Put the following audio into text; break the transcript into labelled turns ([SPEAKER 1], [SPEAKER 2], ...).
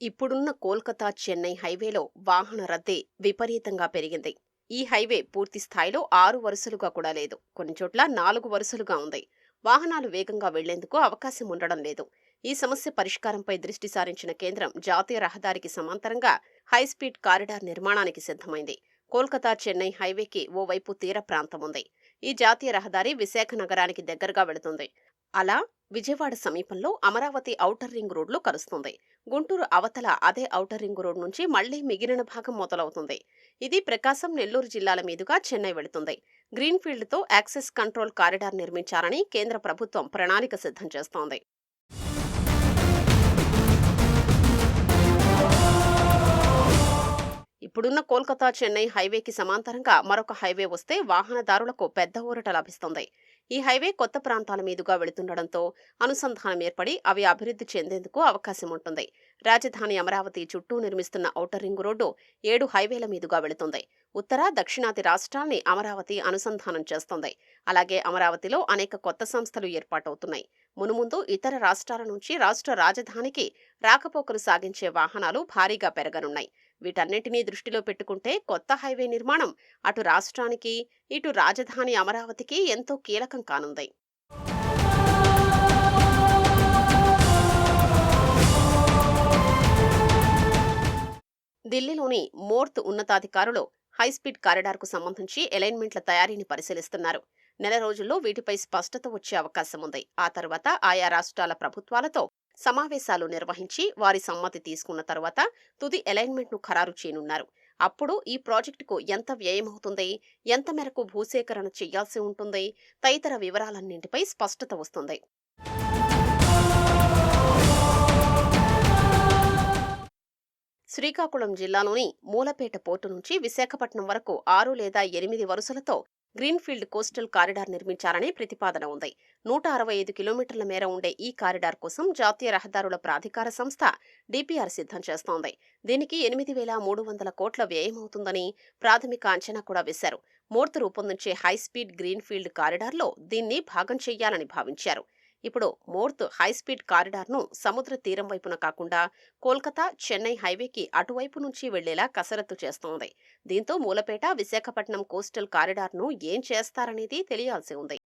[SPEAKER 1] ఇప్పుడున్న కోల్కతా చెన్నై హైవేలో వాహన రద్దీ విపరీతంగా పెరిగింది. ఈ హైవే పూర్తి స్థాయిలో ఆరు వరుసలుగా కూడా లేదు. కొన్ని చోట్ల నాలుగు వరుసలుగా ఉంది. వాహనాలు వేగంగా వెళ్ళేందుకు అవకాశం ఉండడం లేదు. ఈ సమస్య పరిష్కారంపై దృష్టి సారించిన కేంద్రం జాతీయ రహదారికి సమాంతరంగా హైస్పీడ్ కారిడార్ నిర్మాణానికి సిద్ధమైంది. కోల్కతా చెన్నై హైవేకి ఓవైపు తీర ప్రాంతం ఉంది. ఈ జాతీయ రహదారి విశాఖ నగరానికి దగ్గరగా వెళుతుంది. అలా విజయవాడ సమీపంలో అమరావతి ఔటర్ రింగ్ రోడ్లో కలుస్తుంది గుంటూరు అవతల అదే ఔటర్ రింగ్ రోడ్ నుంచి మళ్ళీ మిగిలిన భాగం మొదలవుతుంది. ఇది ప్రకాశం నెల్లూరు జిల్లాల మీదుగా చెన్నై వెళుతుంది. గ్రీన్ఫీల్డ్తో యాక్సెస్ కంట్రోల్ కారిడార్ నిర్మించాలని కేంద్ర ప్రభుత్వం ప్రణాళిక సిద్ధం చేస్తోంది. ఇప్పుడున్న కోల్కతా చెన్నై హైవేకి సమాంతరంగా మరొక హైవే వస్తే వాహనదారులకు పెద్ద ఊరట లభిస్తుంది. ఈ హైవే కొత్త ప్రాంతాల మీదుగా వెళుతుండటంతో అనుసంధానం ఏర్పడి అవి అభివృద్ధి చెందేందుకు అవకాశం ఉంటుంది. రాజధాని అమరావతి చుట్టూ నిర్మిస్తున్న ఔటర్ రింగ్ రోడ్డు ఏడు హైవేల మీదుగా వెళుతుంది. ఉత్తర దక్షిణాది రాష్ట్రాల్ని అమరావతి అనుసంధానం చేస్తుంది. అలాగే అమరావతిలో అనేక కొత్త సంస్థలు ఏర్పాటవుతున్నాయి. మునుముందు ఇతర రాష్ట్రాల నుంచి రాష్ట్ర రాజధానికి రాకపోకలు సాగించే వాహనాలు భారీగా పెరగనున్నాయి. వీటన్నింటినీ దృష్టిలో పెట్టుకుంటే కొత్త హైవే నిర్మాణం అటు రాష్ట్రానికి ఇటు రాజధాని అమరావతికి ఎంతో కీలకం కానుంది. ఢిల్లీలోని మోర్త్ ఉన్నతాధికారులు హైస్పీడ్ కారిడార్కు సంబంధించి అలైన్మెంట్ల తయారీని పరిశీలిస్తున్నారు. నెల రోజుల్లో వీటిపై స్పష్టత వచ్చే అవకాశం ఉంది ఆ తర్వాత ఆయా రాష్ట్రాల ప్రభుత్వాలతో సమావేశాలు నిర్వహించి వారి సమ్మతి తీసుకున్న తర్వాత తుది అలైన్మెంట్ను ఖరారు చేయనున్నారు. అప్పుడు ఈ ప్రాజెక్టుకు ఎంత వ్యయమవుతుంది ఎంత మేరకు భూసేకరణ చేయాల్సి ఉంటుంది? తదితర వివరాలన్నింటిపై స్పష్టత వస్తుంది. శ్రీకాకుళం జిల్లాలోని మూలపేట పోర్టు నుంచి విశాఖపట్నం వరకు ఆరు లేదా ఎనిమిది వరుసలతో గ్రీన్ఫీల్డ్ కోస్టల్ కారిడార్ నిర్మించాలనే ప్రతిపాదన ఉంది. నూట అరవై ఐదు కిలోమీటర్ల మేర ఉండే ఈ కారిడార్ కోసం జాతీయ రహదారుల ప్రాధికార సంస్థ డిపిఆర్ సిద్ధం చేస్తోంది. దీనికి ఎనిమిది వేల మూడు వందల కోట్ల వ్యయమవుతుందని ప్రాథమిక అంచనా కూడా వేశారు. మూర్తి రూపొందించే హైస్పీడ్ గ్రీన్ఫీల్డ్ కారిడార్లో దీన్ని భాగం చేయాలని భావించారు. ఇప్పుడు మోర్త్ హైస్పీడ్ కారిడార్ను సముద్ర తీరం వైపున కాకుండా కోల్కతా చెన్నై హైవేకి అటువైపు నుంచి వెళ్ళేలా కసరత్తు చేస్తోంది. దీంతో మూలపేట విశాఖపట్నం కోస్టల్ కారిడార్ను ఏం చేస్తారనేది తెలియాల్సి ఉంది.